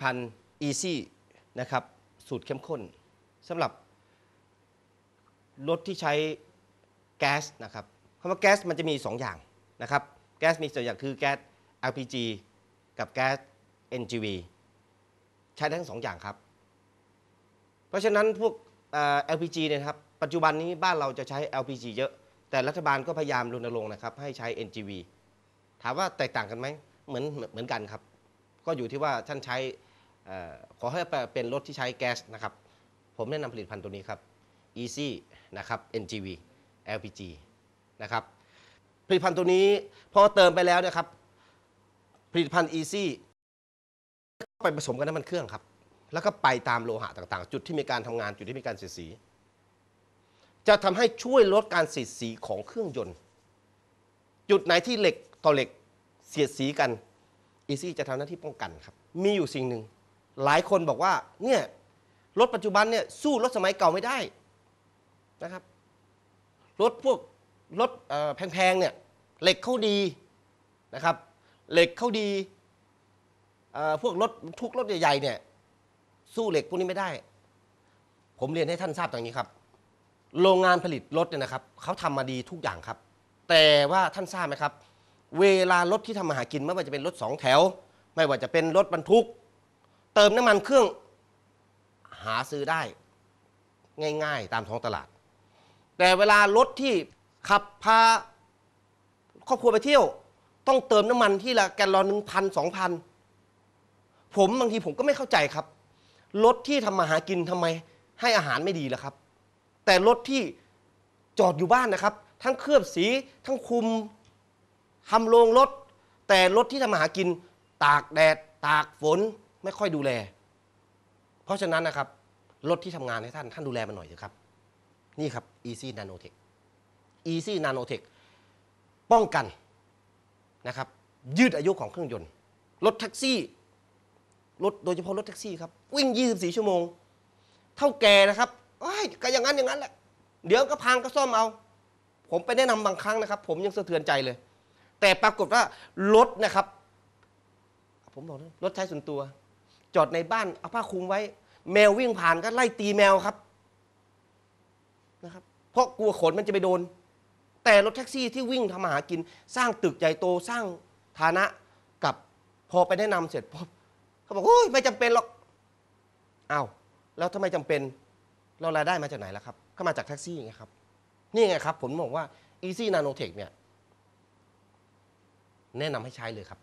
ภัณฑ์ Easy นะครับสูตรเข้มข้นสำหรับรถที่ใช้แก๊สนะครับคำว่าแก๊สมันจะมี 2 อย่างนะครับแก๊สมีสองอย่างคือแก๊ส LPG กับแก๊ส NGV ใช้ได้ทั้งสองอย่างครับ เพราะฉะนั้นพวก LPG เนี่ยครับปัจจุบันนี้บ้านเราจะใช้ LPG เยอะ แต่รัฐบาลก็พยายามรณรงค์นะครับให้ใช้ NGV ถามว่าแตกต่างกันไหมเหมือนเหมือนกันครับ ก็อยู่ที่ว่าท่านใช้ ขอให้เป็นรถที่ใช้แก๊สนะครับ ผมแนะนำผลิตภัณฑ์ตัวนี้ครับ Easy นะครับ NGV LPG นะครับผลิตภัณฑ์ตัวนี้พอเติมไปแล้วนะครับ ผลิตภัณฑ์ Easy ไปผสมกับน้ำมันเครื่องครับ แล้วก็ไปตามโลหะต่างๆ จุดที่มีการทำงานจุดที่มีการเสียดสี จะทำให้ช่วยลดการเสียดสีของเครื่องยนต์ จุดไหนที่เหล็กต่อเหล็กเสียดสีกัน Easy จะทำหน้าที่ป้องกันครับ มีอยู่สิ่งหนึ่ง หลายคนบอกว่าเนี่ยรถปัจจุบันเนี่ยสู้รถสมัยเก่าไม่ได้นะครับรถพวกรถแพงๆเนี่ยเหล็กเขาดีนะครับ เหล็กเขาดีพวกรถทุกรถใหญ่ๆเนี่ยสู้เหล็กพวกนี้ไม่ได้ ผมเรียนให้ท่านทราบอย่างนี้ครับ โรงงานผลิตรถเนี่ยนะครับเขาทำมาดีทุกอย่างครับ แต่ว่าท่านทราบไหมครับ เวลารถที่ทำมาหากินไม่ว่าจะเป็นรถสองแถว ไม่ว่าจะเป็นรถบรรทุก เติมน้ำมันเครื่องหาซื้อได้ ง่าย ๆ ตามท้องตลาด แต่เวลารถที่ขับพาครอบครัวไปเที่ยว ต้องเติมน้ำมันที่ละแกลลอนหนึ่งพันสองพันผมบางทีผมก็ไม่เข้าใจครับรถที่ทำมาหากินทำไมให้อาหารไม่ดีล่ะครับ แต่รถที่จอดอยู่บ้านนะครับ ทั้งเคลือบสีทั้งคุมทำโรงรถ แต่รถที่ทำมาหากิน ตากแดด ตากฝน ไม่ค่อยดูแล เพราะฉะนั้นนะครับรถที่ทำงานให้ท่านท่านดูแลมันหน่อยเถอะครับ นี่ครับ Easy Nanotech Easy Nanotech ป้องกันนะครับ ยืดอายุของเครื่องยนต์ รถแท็กซี่ รถโดยเฉพาะรถแท็กซี่ครับ วิ่ง 24 ชั่วโมง เท่าแก่นะครับเอ้ก็อย่างนั้นอย่างนั้นแหละ เดี๋ยวก็พังก็ซ่อมเอา ผมไปแนะนำบางครั้งนะครับ ผมยังสะเทือนใจเลย แต่ปรากฏว่ารถนะครับ ผมบอกนะรถใช้ส่วนตัว จอดในบ้านเอาผ้าคลุมไว้ แมววิ่งผ่านก็ไล่ตีแมวครับนะครับ เพราะกลัวขนมันจะไปโดน แต่รถแท็กซี่ที่วิ่งทำมาหากิน สร้างตึกใหญ่โตสร้างฐานะกับพอไปแนะนำเสร็จพอเขาบอกโอ้ยไม่จำเป็นหรอกอ้าวแล้วถ้าไม่จำเป็นเรารายได้มาจากไหนล่ะครับ ก็มาจากแท็กซี่ไงครับ นี่ไงครับ ผมบอกว่า Easy Nanotech เนี่ย แนะนำให้ใช้เลยครับ